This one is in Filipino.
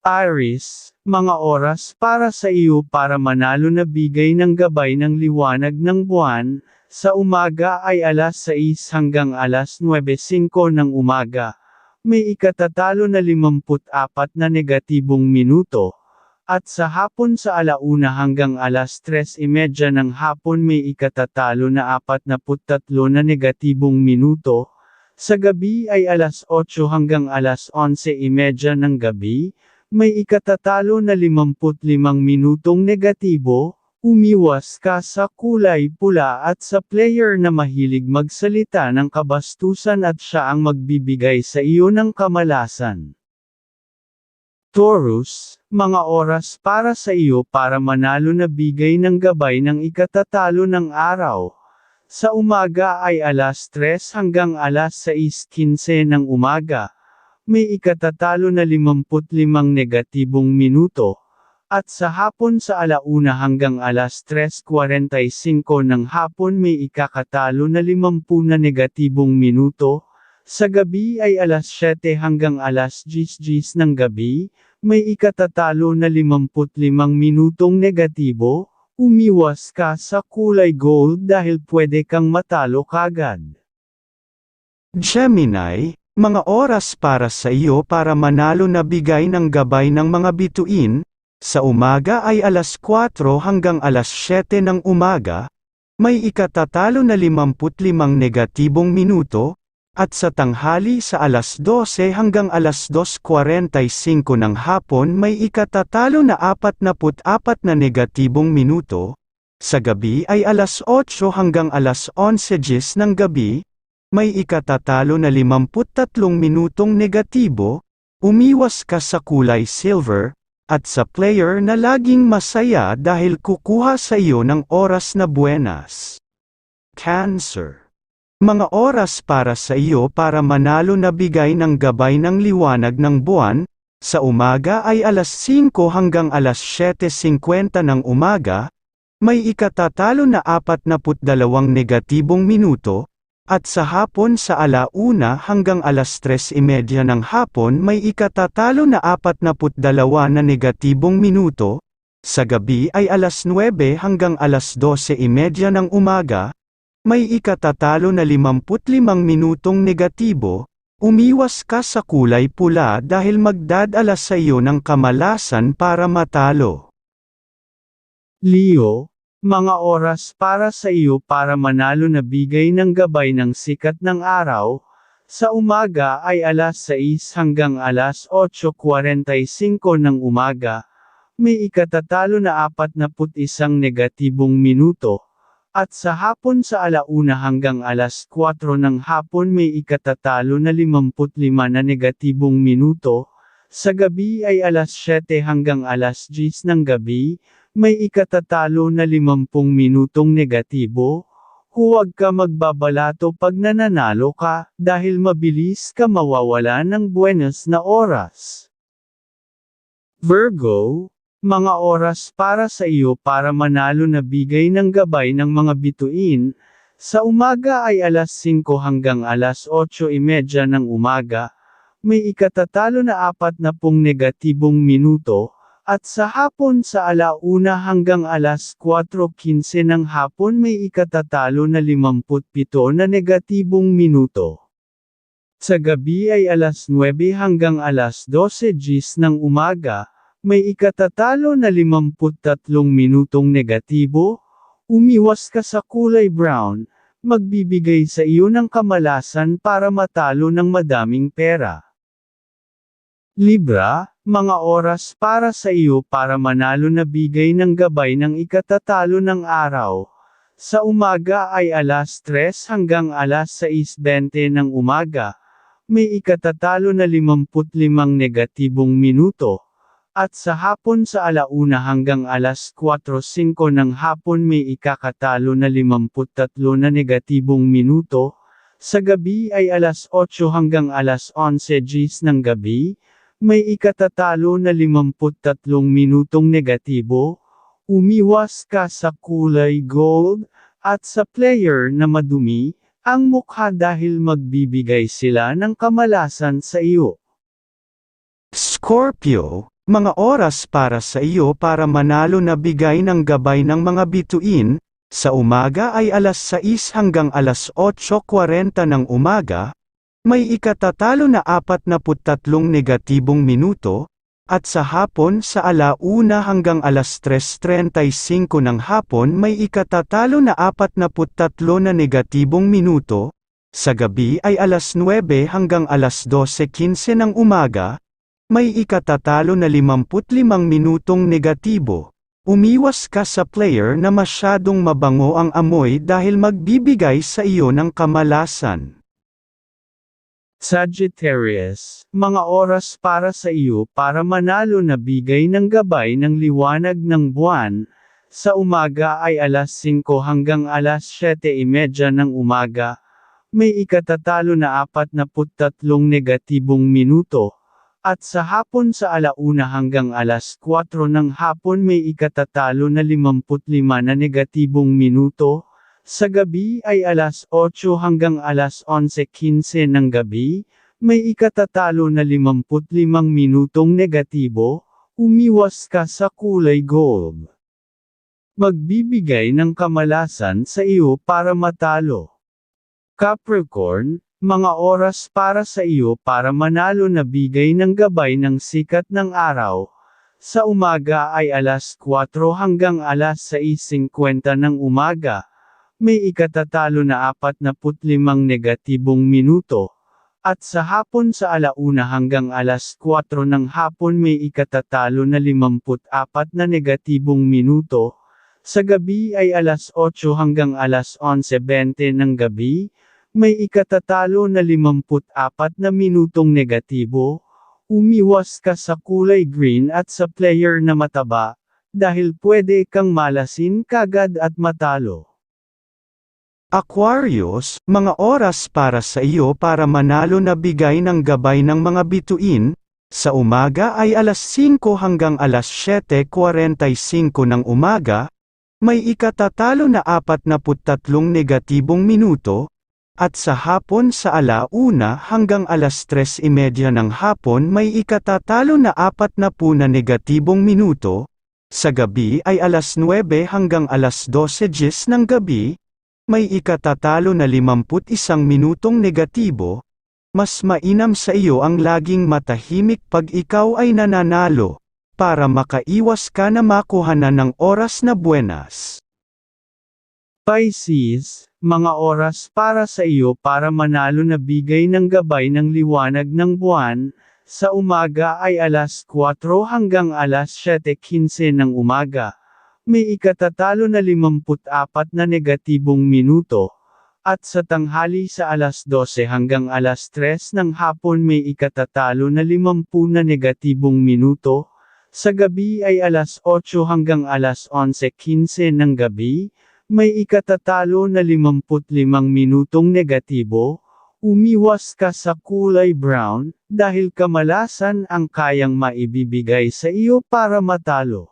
Aris, mga oras para sa iyo para manalo na bigay ng gabay ng liwanag ng buwan, sa umaga ay alas 6 hanggang alas 9.05 ng umaga. May ikatatalo na 54 na negatibong minuto. At sa hapon sa alauna hanggang alas 3.30 ng hapon may ikatatalo na 43 na negatibong minuto. Sa gabi ay alas 8 hanggang alas 11.30 ng gabi, may ikatatalo na 55 minutong negatibo, umiwas ka sa kulay pula at sa player na mahilig magsalita ng kabastusan at siya ang magbibigay sa iyo ng kamalasan. Taurus, mga oras para sa iyo para manalo na bigay ng gabay ng ikatatalo ng araw. Sa umaga ay alas 3 hanggang alas 6.15 ng umaga. May ikatatalo na 55 negatibong minuto. At sa hapon sa alauna hanggang alas 3.45 ng hapon may ikakatalo na 50 na negatibong minuto. Sa gabi ay alas 7 hanggang alas 10 ng gabi, may ikatatalo na 55 minutong negatibo, umiwas ka sa kulay gold dahil pwede kang matalo kagad. Gemini, mga oras para sa iyo para manalo na bigay ng gabay ng mga bituin, sa umaga ay alas 4 hanggang alas 7 ng umaga, may ikatatalo na 55 negatibong minuto, at sa tanghali sa alas 12 hanggang alas 2.45 ng hapon may ikatatalo na 44 na negatibong minuto, sa gabi ay alas 8 hanggang alas 11 ng gabi, may ikatatalo na 53 minutong negatibo, umiwas ka sa kulay silver, at sa player na laging masaya dahil kukuha sa iyo ng oras na buenas. Cancer. Mga oras para sa iyo para manalo na bigay ng gabay ng liwanag ng buwan, sa umaga ay alas 5 hanggang alas 7.50 ng umaga, may ikatatalo na 42 negatibong minuto, at sa hapon sa alauna hanggang alas 3.30 ng hapon may ikatatalo na 42 na negatibong minuto, sa gabi ay alas 9 hanggang alas 12.30 ng umaga, may ikatatalo na 55 minutong negatibo, umiwas ka sa kulay pula dahil magdadala sa iyo ng kamalasan para matalo. Leo, mga oras para sa iyo para manalo na bigay ng gabay ng sikat ng araw, sa umaga ay alas 6 hanggang alas 8.45 ng umaga, may ikatatalo na 41 negatibong minuto, at sa hapon sa alauna hanggang alas 4 ng hapon may ikatatalo na 55 na negatibong minuto, sa gabi ay alas 7 hanggang alas 10 ng gabi, may ikatatalo na 50 minutong negatibo, huwag ka magbabalato pag nananalo ka, dahil mabilis ka mawawala ng buenas na oras. Virgo, mga oras para sa iyo para manalo na bigay ng gabay ng mga bituin, sa umaga ay alas 5 hanggang alas 8.30 ng umaga, may ikatatalo na 40 negatibong minuto, at sa hapon sa alauna hanggang alas 4.15 ng hapon may ikatatalo na 57 na negatibong minuto. Sa gabi ay alas 9 hanggang alas 12 gis ng umaga, may ikatatalo na 53 minutong negatibo, umiwas ka sa kulay brown, magbibigay sa iyo ng kamalasan para matalo ng madaming pera. Libra, mga oras para sa iyo para manalo na bigay ng gabay ng ikatatalo ng araw. Sa umaga ay alas 3 hanggang alas 6.20 ng umaga. May ikatatalo na 55 negatibong minuto. At sa hapon sa alauna hanggang alas 4.05 ng hapon may ikakatalo na 53 na negatibong minuto. Sa gabi ay alas 8 hanggang alas 11 gis ng gabi, may ikatatalo na 53 minutong negatibo, umiwas ka sa kulay gold, at sa player na madumi, ang mukha dahil magbibigay sila ng kamalasan sa iyo. Scorpio, Mga oras para sa iyo para manalo na bigay ng gabay ng mga bituin, sa umaga ay alas 6 hanggang alas 8.40 ng umaga, may ikatatalo na 43 negatibong minuto, at sa hapon sa alauna hanggang alas 3.35 ng hapon may ikatatalo na 43 na negatibong minuto, sa gabi ay alas 9 hanggang alas 12.15 ng umaga, may ikatatalo na 55 minutong negatibo. Umiwas ka sa player na masyadong mabango ang amoy dahil magbibigay sa iyo ng kamalasan. Sagittarius, mga oras para sa iyo para manalo na bigay ng gabay ng liwanag ng buwan. Sa umaga ay alas 5 hanggang alas 7.30 ng umaga. May ikatatalo na 43 negatibong minuto. At sa hapon sa alauna hanggang alas 4 ng hapon may ikatatalo na 55 na negatibong minuto. Sa gabi ay alas 8 hanggang alas 11.15 ng gabi, may ikatatalo na 55 minutong negatibo, umiwas ka sa kulay gold. Magbibigay ng kamalasan sa iyo para matalo. Capricorn, mga oras para sa iyo para manalo na bigay ng gabay ng sikat ng araw. Sa umaga ay alas 4 hanggang alas 6.50 ng umaga. May ikatatalo na 45 negatibong minuto. At sa hapon sa alauna hanggang alas 4 ng hapon may ikatatalo na 54 na negatibong minuto. Sa gabi ay alas 8 hanggang alas 11.20 ng gabi, may ikatatalo na 54 na minutong negatibo. Umiwas ka sa kulay green at sa player na mataba, dahil pwede kang malasin kagad at matalo. Aquarius, mga oras para sa iyo para manalo na bigay ng gabay ng mga bituin, sa umaga ay alas 5 hanggang alas 7.45 ng umaga, may ikatatalo na 43 negatibong minuto, at sa hapon sa alauna hanggang alas 3.30 ng hapon may ikatatalo na 40 na negatibong minuto, sa gabi ay alas 9 hanggang alas 12.10 ng gabi, may ikatatalo na 51 minutong negatibo, mas mainam sa iyo ang laging matahimik pag ikaw ay nananalo, para makaiwas ka na makuhanan ng oras na buenas. Pisces, mga oras para sa iyo para manalo na bigay ng gabay ng liwanag ng buwan, sa umaga ay alas 4 hanggang alas 7.15 ng umaga. May ikatatalo na 54 na negatibong minuto. At sa tanghali sa alas 12 hanggang alas 3 ng hapon may ikatatalo na 50 na negatibong minuto. Sa gabi ay alas 8 hanggang alas 11.15 ng gabi, may ikatatalo na 55 minutong negatibo. Umiwas ka sa kulay brown, dahil kamalasan ang kayang maibibigay sa iyo para matalo.